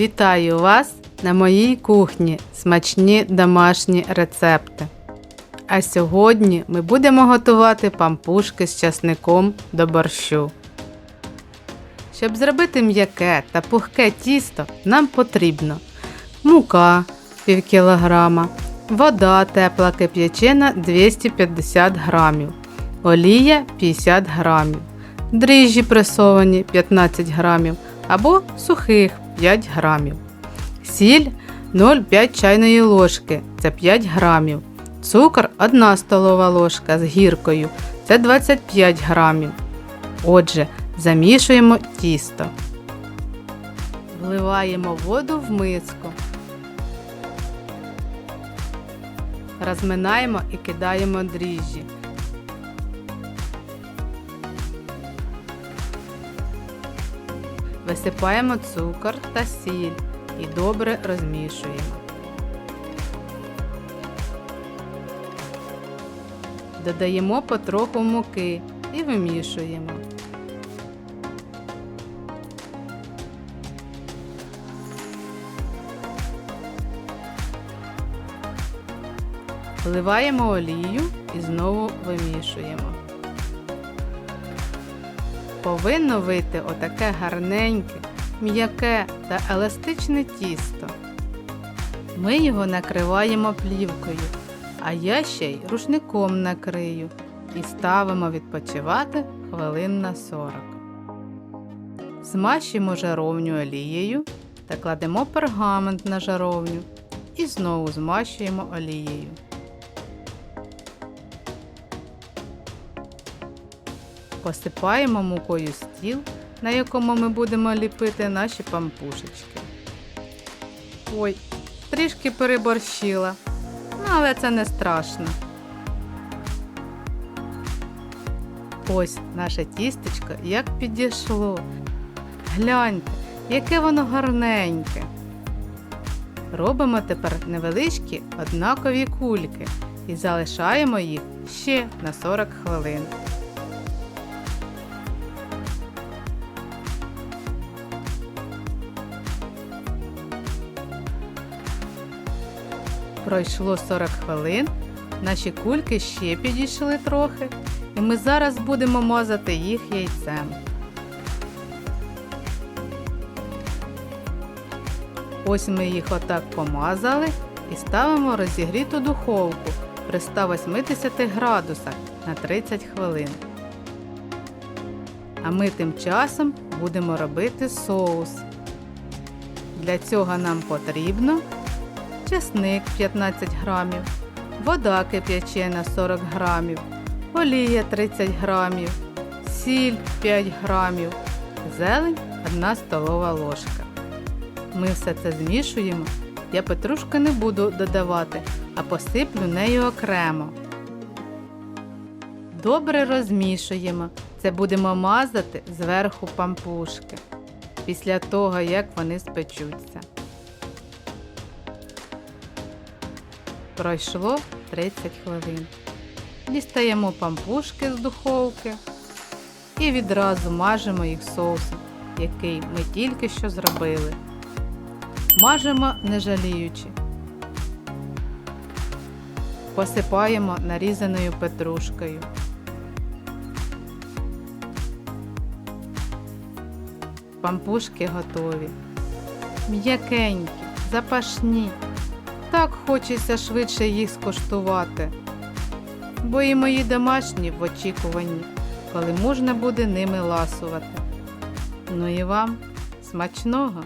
Вітаю вас на моїй кухні смачні домашні рецепти. А сьогодні ми будемо готувати пампушки з часником до борщу. Щоб зробити м'яке та пухке тісто, нам потрібно мука пів кілограма, вода тепла кип'ячена 250 грамів, олія 50 грамів, дріжджі пресовані 15 грамів або сухих 5 грамів, сіль 0,5 чайної ложки це 5 грамів, цукор 1 столова ложка з гіркою це 25 грамів. Отже, замішуємо тісто. Вливаємо воду в миску. Розминаємо і кидаємо дріжджі. Висипаємо цукор та сіль і добре розмішуємо. Додаємо потроху муки і вимішуємо. Вливаємо олію і знову вимішуємо. Повинно вийти отаке гарненьке, м'яке та еластичне тісто. Ми його накриваємо плівкою, а я ще й рушником накрию і ставимо відпочивати хвилин на 40. Змащуємо жаровню олією та кладемо пергамент на жаровню і знову змащуємо олією. Посипаємо мукою стіл, на якому ми будемо ліпити наші пампушечки. Ой, трішки переборщила, ну, але це не страшно. Ось наше тістечко як підійшло. Гляньте, яке воно гарненьке. Робимо тепер невеличкі однакові кульки і залишаємо їх ще на 40 хвилин. Пройшло 40 хвилин, наші кульки ще підійшли трохи, і ми зараз будемо мазати їх яйцем. Ось ми їх отак помазали і ставимо розігріту духовку при 180 градусах на 30 хвилин. А ми тим часом будемо робити соус. Для цього нам потрібно чесник 15 грамів, вода кип'ячена 40 грамів, олія 30 грамів, сіль 5 грамів, зелень 1 столова ложка. Ми все це змішуємо. Я петрушки не буду додавати, а посиплю нею окремо. Добре розмішуємо. Це будемо мазати зверху пампушки після того, як вони спечуться. Пройшло 30 хвилин. Дістаємо пампушки з духовки і відразу мажемо їх соусом, який ми тільки що зробили. Мажемо не жаліючи. Посипаємо нарізаною петрушкою. Пампушки готові. М'якенькі, запашні. Так хочеться швидше їх скуштувати. Бо і мої домашні в очікуванні, коли можна буде ними ласувати. Ну і вам смачного!